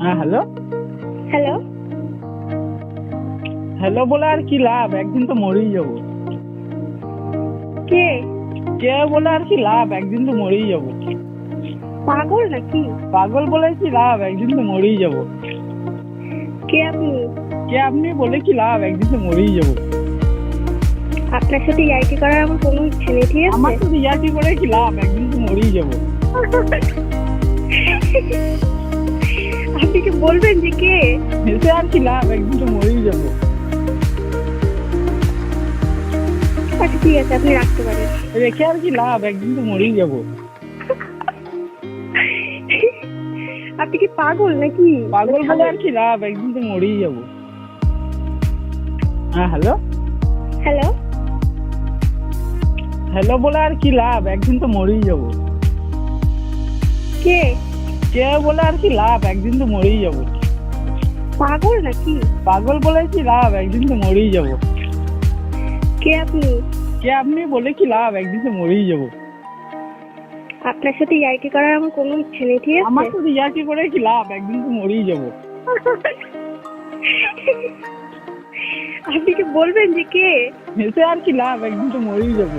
হ্যাঁ hello? Hello? Hello বলে আর কি লাভ? একদিন তো মরেই যাব। কে? কে বলে আর কি লাভ? একদিন তো মরেই যাব। পাগল নাকি? পাগল বলে কি লাভ? একদিন তো মরেই যাব। কে আপনি? কে আপনি বলে কি লাভ? একদিন তো মরেই যাব। আপনার সাথে ইয়াইটি করার আমার কোনো ইচ্ছে নেই ঠিক আমার আছে তো ইয়ার্কি করে কি লাভ? একদিন তো মরেই যাব। বলবেন যে কে? হেসে আর কি লাভ? একদিন তো মরেই যাব। আচ্ছা ঠিক আছে আপনি রাখতে পারেন। রেখে আর কি লাভ? একদিন তো মরেই যাব। আপনি কি পাগল নাকি? পাগল বলে আর কি লাভ? একদিন তো মরেই যাব। হ্যাঁ হ্যালো? হ্যালো? হ্যালো বলে আর কি লাভ? একদিন তো মরেই যাব। কে? কে বলে আর কি লাভ? একদিন তো মরেই যাব। পাগল নাকি? পাগল বলে কি লাভ? একদিন তো মরেই যাব। কে আপনি? কে আপনি বলে কি লাভ? একদিন তো মরেই যাব। আপনার সাথে ইয়াইটি করার আমার কোনো ইচ্ছে নেই ঠিক আমার আছে তো ইয়ার্কি করে কি লাভ? একদিন তো মরেই যাব। আপনি কি বলবেন যে কে? হেসে আর কি লাভ? একদিন তো মরেই যাব।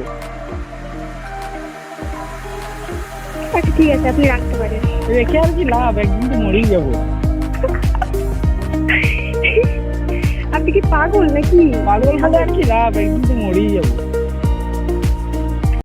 আচ্ছা ঠিক আছে আপনি রাখতে পারেন। রেখে আর কি লাভ? একদিন তো মরেই যাব। আপনি কি পাগল নাকি? পাগল হলে আর কি লাভ? একদিন তো মরেই যাব।